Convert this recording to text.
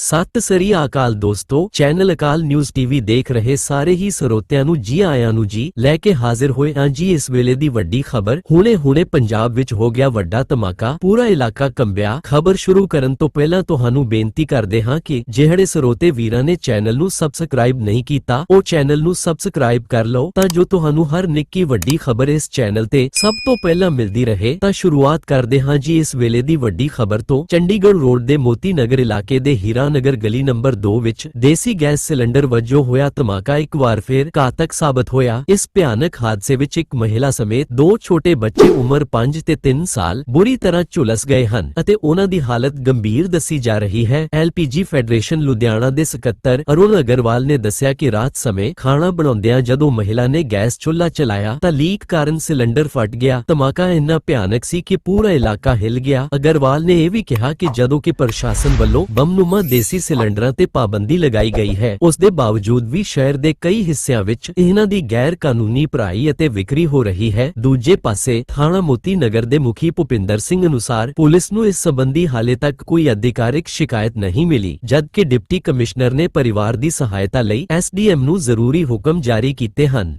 ਸਤਿ ਸ੍ਰੀ ਅਕਾਲ ਦੋਸਤੋ, ਚੈਨਲ ਅਕਾਲ news TV ਦੇਖ ਰਹੇ ਸਾਰੇ ਹੀ ਸਰੋਤਿਆਂ ਨੂੰ ਜੀ ਆਇਆਂ ਨੂੰ ਜੀ, ਲੈ ਕੇ ਹਾਜ਼ਰ ਹੋਏ ਹਾਂ ਜੀ ਇਸ ਵੇਲੇ ਦੀ ਵੱਡੀ ਖਬਰ। ਹੁਣੇ-ਹੁਣੇ ਪੰਜਾਬ ਵਿੱਚ ਹੋ ਗਿਆ ਵੱਡਾ ਧਮਾਕਾ, ਪੂਰਾ ਇਲਾਕਾ ਕੰਬਿਆ। ਖਬਰ ਸ਼ੁਰੂ ਕਰਨ ਤੋਂ ਪਹਿਲਾਂ ਤੁਹਾਨੂੰ ਬੇਨਤੀ ਕਰਦੇ ਹਾਂ ਕਿ ਜਿਹੜੇ ਸਰੋਤੇ ਵੀਰਾਂ ਨੇ ਚੈਨਲ ਨੂੰ ਸਬਸਕ੍ਰਾਈਬ ਨਹੀਂ ਕੀਤਾ, ਉਹ ਚੈਨਲ ਨੂੰ ਸਬਸਕ੍ਰਾਈਬ ਕਰ ਲਓ, ਤਾਂ ਜੋ ਤੁਹਾਨੂੰ ਹਰ ਨਿੱਕੀ ਵੱਡੀ ਖਬਰ ਇਸ ਚੈਨਲ ਤੇ ਸਭ ਤੋਂ ਪਹਿਲਾਂ ਮਿਲਦੀ ਰਹੇ। ਤਾਂ ਸ਼ੁਰੂਆਤ ਕਰਦੇ ਹਾਂ ਜੀ ਇਸ ਵੇਲੇ ਦੀ ਵੱਡੀ ਖਬਰ ਤੋਂ। ਚੰਡੀਗੜ੍ਹ ਰੋਡ ਦੇ ਮੋਤੀ ਨਗਰ ਇਲਾਕੇ ਦੇ ਹੀਰਾ ਨਗਰ ਗਲੀ ਨੰਬਰ 2 ਵਿੱਚ ਦੇਸੀ ਗੈਸ ਸਿਲੰਡਰ ਵਜੋਂ ਹੋਇਆ ਧਮਾਕਾ ਇੱਕ ਵਾਰ ਫੇਰ ਘਾਤਕ ਸਾਬਤ ਹੋਇਆ। ਇਸ ਭਿਆਨਕ ਹਾਦਸੇ ਵਿੱਚ ਇੱਕ ਮਹਿਲਾ ਸਮੇਤ ਦੋ ਛੋਟੇ ਬੱਚੇ ਉਮਰ 5 ਤੇ 3 ਸਾਲ ਬੁਰੀ ਤਰ੍ਹਾਂ ਝੁਲਸ ਗਏ ਹਨ ਅਤੇ ਉਹਨਾਂ ਦੀ ਹਾਲਤ ਗੰਭੀਰ ਦੱਸੀ ਜਾ ਰਹੀ ਹੈ। ਐਲਪੀਜੀ ਫੈਡਰੇਸ਼ਨ ਲੁਧਿਆਣਾ ਦੇ ਸਕੱਤਰ ਅਰੁਣ ਅਗਰਵਾਲ ਨੇ ਦੱਸਿਆ ਕਿ ਰਾਤ ਸਮੇਂ ਖਾਣਾ ਬਣਾਉਂਦਿਆਂ ਜਦੋਂ ਮਹਿਲਾ ਨੇ ਗੈਸ ਚੁੱਲ੍ਹਾ ਚਲਾਇਆ ਤਾਂ ਲੀਕ ਕਾਰਨ ਸਿਲੰਡਰ ਫਟ ਗਿਆ। ਧਮਾਕਾ ਇੰਨਾ ਭਿਆਨਕ ਸੀ ਕਿ ਪੂਰਾ ਇਲਾਕਾ ਹਿੱਲ ਗਿਆ। ਅਗਰਵਾਲ ਨੇ ਇਹ ਵੀ ਕਿਹਾ ਕਿ ਜਦੋਂ ਕਿ ਪ੍ਰਸ਼ਾਸਨ ਵੱਲੋਂ ਬੰਮਨੁਮਾ ਦੇਸੀ ਸਿਲੰਡਰਾਂ ਤੇ ਪਾਬੰਦੀ ਲਗਾਈ ਗਈ ਹੈ। ਉਸ ਦੇ ਬਾਵਜੂਦ ਵੀ ਸ਼ਹਿਰ ਦੇ ਕਈ ਹਿੱਸਿਆਂ ਵਿੱਚ ਇਹਨਾਂ ਦੀ ਗੈਰ ਕਾਨੂੰਨੀ ਭਰਾਈ ਅਤੇ ਵਿਕਰੀ ਹੋ ਰਹੀ ਹੈ। ਦੂਜੇ ਪਾਸੇ, ਥਾਣਾ ਮੋਤੀ ਨਗਰ ਦੇ ਮੁਖੀ ਭੁਪਿੰਦਰ ਸਿੰਘ ਅਨੁਸਾਰ, ਪੁਲਿਸ ਨੂੰ ਇਸ ਸੰਬੰਧੀ ਹਾਲੇ ਤੱਕ ਕੋਈ ਅਧਿਕਾਰਿਕ ਸ਼ਿਕਾਇਤ ਨਹੀਂ ਮਿਲੀ, ਜਦਕਿ ਡਿਪਟੀ ਕਮਿਸ਼ਨਰ ਨੇ ਪਰਿਵਾਰ ਦੀ ਸਹਾਇਤਾ ਲਈ ਐਸਡੀਐਮ ਨੂੰ ਜ਼ਰੂਰੀ ਹੁਕਮ ਜਾਰੀ ਕੀਤੇ ਹਨ।